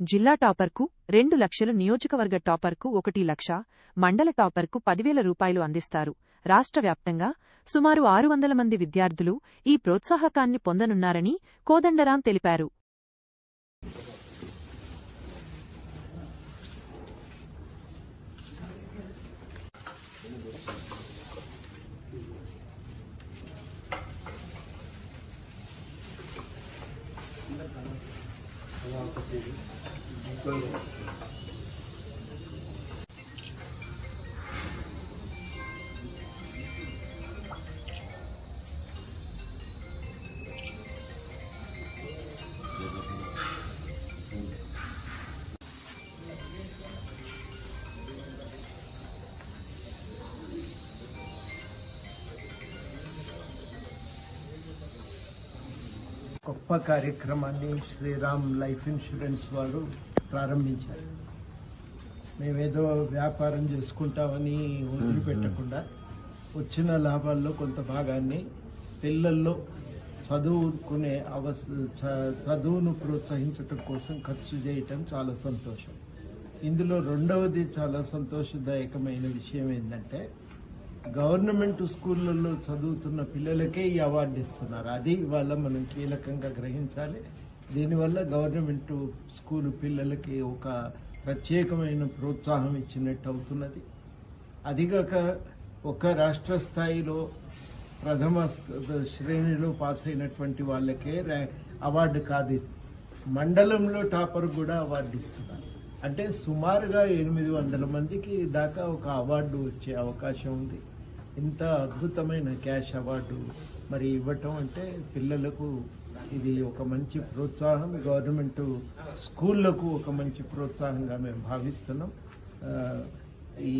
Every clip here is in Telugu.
జిల్లా టాపర్కు రెండు లక్షలు నియోజకవర్గ టాపర్కు ఒకటి లక్ష మండల టాపర్కు పదివేల రూపాయలు అందిస్తారు. రాష్ట్ర వ్యాప్తంగా సుమారు ఆరు వందల మంది విద్యార్థులు ఈ ప్రోత్సాహకాన్ని పొందనున్నారని కోదండరాం తెలిపారు. bien protégé du pollen. గొప్ప కార్యక్రమాన్ని శ్రీరామ్ లైఫ్ ఇన్సూరెన్స్ వారు ప్రారంభించారు. మేమేదో వ్యాపారం చేసుకుంటామని వదిలిపెట్టకుండా వచ్చిన లాభాల్లో కొంత భాగాన్ని పిల్లల్లో చదువుకునే అవస చ- చదువును ప్రోత్సహించటం కోసం ఖర్చు చేయటం చాలా సంతోషం. ఇందులో రెండవది చాలా సంతోషదాయకమైన విషయం ఏంటంటే గవర్నమెంట్ స్కూళ్ళల్లో చదువుతున్న పిల్లలకే ఈ అవార్డు ఇస్తున్నారు. అది ఇవాళ మనం కీలకంగా గ్రహించాలి. దీనివల్ల గవర్నమెంట్ స్కూల్ పిల్లలకి ఒక ప్రత్యేకమైన ప్రోత్సాహం ఇచ్చినట్టు అవుతున్నది. అదిగాక ఒక రాష్ట్ర స్థాయిలో ప్రథమ శ్రేణిలో పాస్ అయినటువంటి వాళ్ళకే అవార్డు కాదు. మండలంలో టాపర్ కూడా అవార్డు ఇస్తున్నారు. అంటే సుమారుగా ఎనిమిది వందల మందికి దాకా ఒక అవార్డు వచ్చే అవకాశం ఉంది. ఇంత అద్భుతమైన క్యాష్ అవార్డు మరి ఇవ్వటం అంటే పిల్లలకు ఇది ఒక మంచి ప్రోత్సాహం. గవర్నమెంట్ స్కూళ్ళకు ఒక మంచి ప్రోత్సాహంగా మేము భావిస్తున్నాం. ఈ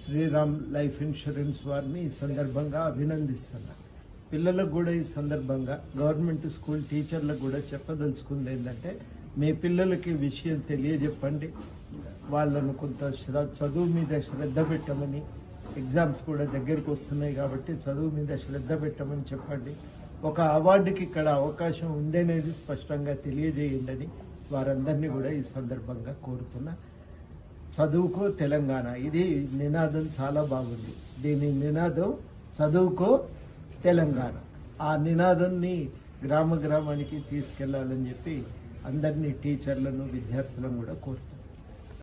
శ్రీరామ్ లైఫ్ ఇన్సూరెన్స్ వారిని ఈ సందర్భంగా అభినందిస్తున్నాను పిల్లలకు కూడా ఈ సందర్భంగా గవర్నమెంట్ స్కూల్ టీచర్లకు కూడా చెప్పదలుచుకుంది ఏంటంటే మీ పిల్లలకి విషయం తెలియజెప్పండి. వాళ్ళను కొంత చదువు మీద శ్రద్ధ పెట్టమని ఎగ్జామ్స్ కూడా దగ్గరికి వస్తున్నాయి కాబట్టి చదువు మీద శ్రద్ధ పెట్టమని చెప్పండి. ఒక అవార్డుకి ఇక్కడ అవకాశం ఉందనేది స్పష్టంగా తెలియజేయండి వారందరినీ కూడా ఈ సందర్భంగా కోరుతున్నా. చదువుకో తెలంగాణ ఇది నినాదం చాలా బాగుంది. దీని నినాదం చదువుకో తెలంగాణ. ఆ నినాదాన్ని గ్రామ గ్రామానికి తీసుకెళ్ళాలని చెప్పి అందరినీ టీచర్లను విద్యార్థులను కూడా కోరుతున్నాను